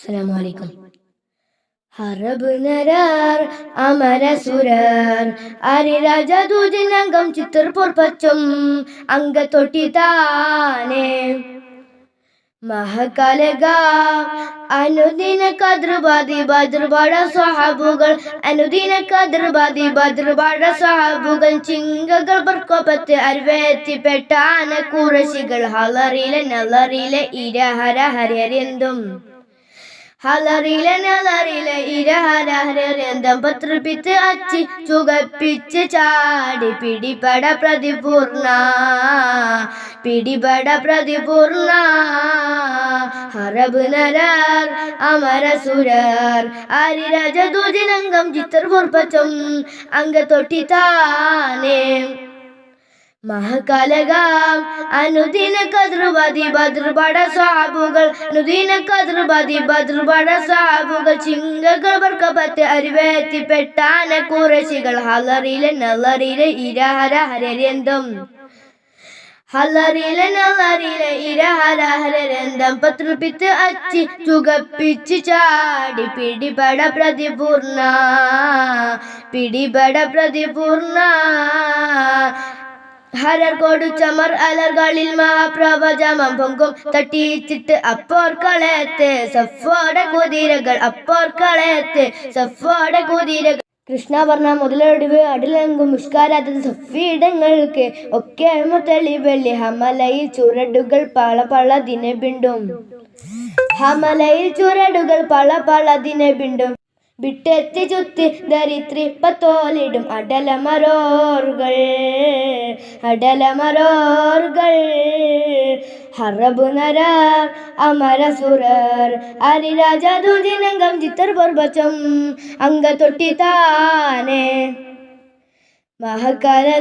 അസ്സലാമു അലൈക്കും. ഹറബ് നരാർ അമരസുരർ അരിരാജ ദൂജനംഗം ചിത്രപൂർ പച്ചും അംഗത്തൊട്ടി താനെ. മഹകലക അനുദിന കദ്രബാദി ബദ്രബാട സ്വഹാബുകൾ അനുദിന കദ്രബാദി ബദ്രബാട സ്വഹാബുകൾ ചിങ്കകൾ ബർക്കൊപ്പത്ത് അരുവേത്തിപ്പെട്ട ആനക്കൂറശികൾ ഹലറിലെ നലറിലെ ഇരഹര ഹരരെന്തും ഹലറിലെ നലറിലെ ഇരഹരഹരന്തം പത്രപ്പിച്ച് അച്ചി ചുകപ്പിച്ച് ചാടി പിടിപട പ്രതിപൂർണ. പിടിപട പ്രതിപൂർണ. ഹറബ് നരർ അമരസുരർ ആരിരാജ ദൂജിനംഗം ചിത്ര അംഗ അംഗത്തൊട്ടി താനേ. മഹകാലകാം. അനുദിന കതൃപതി ഭദ്രപട സാബുകൾ. അനുദിന കതൃപതി ഭദ്രപട സാബുകൾ. ചിങ്കകൾ വർക്കപ്പത്ത് അരുവേത്തിപ്പെട്ടാന കുറശികൾ. ഹലറിയിലെ നല്ലറിയിലെ ഇരഹര ഹരരന്തം ഹലറിയിലെ നല്ലറിയിലെ ഇരഹര ഹരരന്തം പത്രപ്പിത്ത് അച്ചി തുകപ്പിച്ച് ചാടി പിടിപട പ്രതിപൂർണ. പിടിപട പ്രതിപൂർണ. ഹരർ കൊടു ചമർ അലർകളിൽ മഹാപ്രവചമം പൊങ്കും തട്ടിയിച്ചിട്ട് അപ്പോർ കളയത്ത് സഫോടെ കുതിരകൾ അപ്പോർ കളയത്ത് സഫോടെ കുതിരകൾ. കൃഷ്ണ പറഞ്ഞ മുതലൊടിവ് അടിലെങ്കും മുഷ്കാരാത്തത് സഫീടങ്ങൾക്ക് ഒക്കെ തെളിവെള്ളി ഹമലയിൽ ചുരടുകൾ പള പള ദിനെ ബിണ്ടും ഹമലയിൽ ചുരടുകൾ പള പള ദിനെ ബിണ്ടും വിട്ടെത്തി ചുത്തി ദരിത്രി പത്തോലിടും അടലമരോറുകൾ. അടലമരോറുകൾ. ഹറബു നരർ അമരസുരർ അരിരാജാതു ദൂജിനംഗം ചിത്തർ പൊർബം അംഗ തൊട്ടി താനേ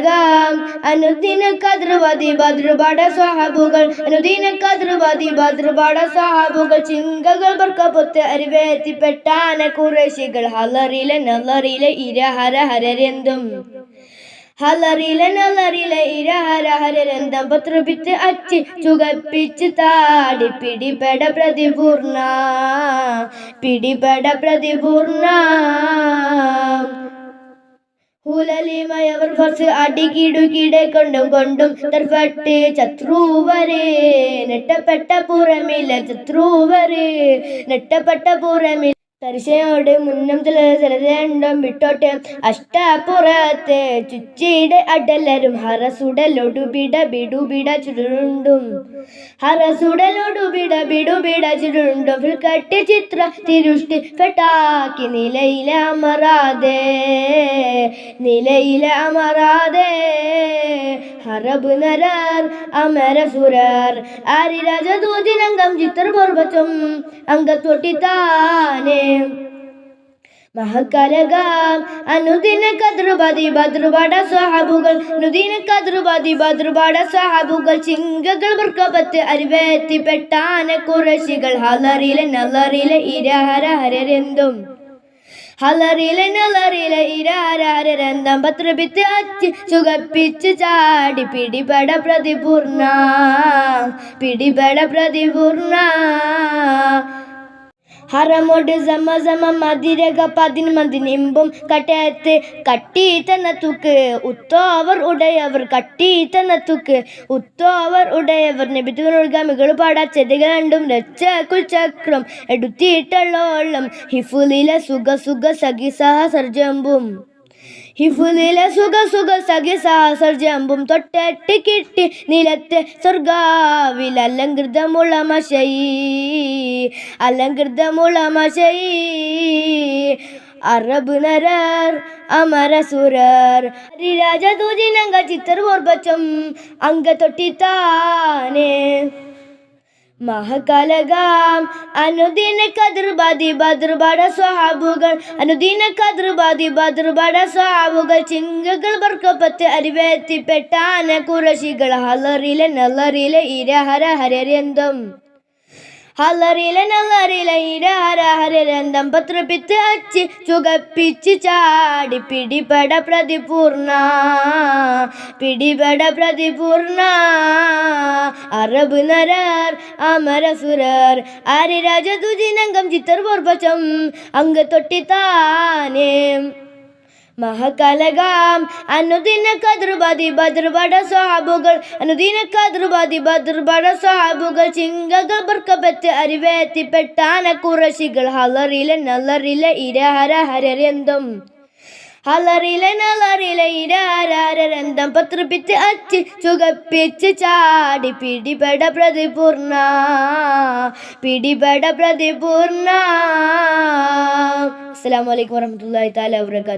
അനുദിന കദ്രവതി ഭദ്രപാട സ്വഹാബുകൾ അനുദിന കദ്രവതി ഭദ്രപാട സ്വഹാബുകൾ ചിങ്കകൾ ബർക്കപ്പൊത്ത് അരിവേത്തിപ്പെട്ടാന കുറേശികൾ. ഹലറിലെ നല്ലറിലെ ഇരഹര ഹരരെന്തും. ഹലറിലെ നല്ലറിലെ ഇരഹര ഹരരെന്തം. പത്രപിച്ച് അച്ചി ചുകപ്പിച്ച് താടി പിടിപെട പ്രതിപൂർണ പിടിപെട പ്രതിപൂർണ. അടികിടുകിടെ കൊണ്ടും കൊണ്ടും ചത്രൂവരെ നെട്ടപ്പെട്ട പുറമില്ല ശത്രുവരെ നെട്ടപ്പെട്ട പുറമിൽ തരിശയോട് മുന്നം ചില ചിലരണ്ടും? വിട്ടോട്ടെ അഷ്ടപ്പുറത്തെ ചുച്ചിയുടെ അടലരും ഹറസുടലൊടുപിട ബിടുപിട ചുരുണ്ടും. ഹറസുടലൊടുപിട ബിടുപിട ചുരുണ്ടും. ഫിൽക്കട്ടി ചിത്ര തിരുഷ്ടി ഫെട്ടാക്കി നിലയിലെ അമറാതെ നിലയിലെ അമറാതെ. ഹറബ് അമര സുരാർ. ആരിരാജ ദൂതിനംഗം ചിത്ര അംഗ അംഗത്തൊട്ടി താനേ മഹകലകാം അനുദിന കദ്രുപതി ഭദ്രപാട സ്വഹാബുകൾ അനുദിന കദ്രുപതി ഭദ്രപാട സ്വഹാബുകൾ ചിങ്കകൾ വർക്കപ്പത്ത് അരിവേത്തിപ്പെട്ടാന കുറശികൾ ഹലറിലെ നല്ലറിലെ ഇരഹര ഹരരെന്തും. ഹലറിലെ നല്ലറിലെ ഇരാരാരന്തം പത്രപിത്ത് അച്ച് സുഖപ്പിച്ച് ചാടി പിടിപെട പ്രതിപൂർണ പിടിപെട പ്രതിപൂർണ. ഹറമോട് സമ സമ മതിരക പതിന് മതിനിമ്പും കട്ടയത്ത് കട്ടി തന്ന തൂക്ക്. ഉത്തോവർ ഉടയവർ കട്ടി തന്ന തൂക്ക്. ഉത്തോവർ ഉടയവർ നബിത്തുകൾ പാടാ. ചെടികൾ രണ്ടും രച്ച കുൽച്ചക്രം എടുത്തിട്ടുള്ളോളം ഹിഫുലിലെ സുഖ സുഖ സഖി സഹ സർജമ്പും. ഹിഫുലിലെ സുഖ സുഖ സഖി സഹസർജമ്പും തൊട്ടെട്ട് കിട്ടി നിലത്തെ സ്വർഗാവിൽ അലങ്കൃതമുള്ള മശയി അലങ്കൃതമുള്ള മശയി അറബ് നരർ അമരസുരർ തൂജിനംഗ ചിത്തർ ഓർബച്ചം അംഗ തൊട്ടിത്താനേ. മഹകലകാം. അനുദിന കതിർബാദി ബദ്രബാട സ്വഹാബുകൾ. അനുദിന കതിർബാദി ബദ്രബാട സ്വഹാബുകൾ. ചിങ്കകൾ ബർക്കപ്പത്ത് അരിവേത്തിപ്പെട്ടാന കുറശികൾ ഹലറിലെ നല്ലറിലെ ഇരഹര ഹരരന്തം. ഹലറില നല്ലറില ഇരഹരഹരന്തം പത്രപ്പിത്ത് അച്ച് ചുകപ്പിച്ച് ചാടി പിടിപെട പ്രതിപൂർണ പിടിപെട പ്രതിപൂർണ. അറബ് നരർ അമരസുരർ ആര്യരാജ തുജിനംഗം ചിത്തർ പോർപ്പച്ചം അങ്ക തൊട്ടിത്താനേ. മഹകലകാം. അനുദിന കതിർബാദി ഭദ്രപട സ്വഹാബുകൾ അനുദിന കതിർബാദി ഭദ്രപട സ്വഹാബുകൾ ചിങ്കകൾ ബർക്കബത്ത് അരിവേത്തിപ്പെട്ടാന കുറശികൾ. ഹലറിലെ നല്ലറില ഇരഹര ഹരരന്തം ഹലറിലെ ഇരഹരരന്തം പത്രപ്പിച്ച് അച്ച് ചുകപ്പിച്ച് ചാടി പിടിപെട പ്രതിപൂർണ. പിടിപെട പ്രതിപൂർണ. അസ്സാം അലൈക്കും വരഹമുല്ലാ തആല വബറകാതുഹു.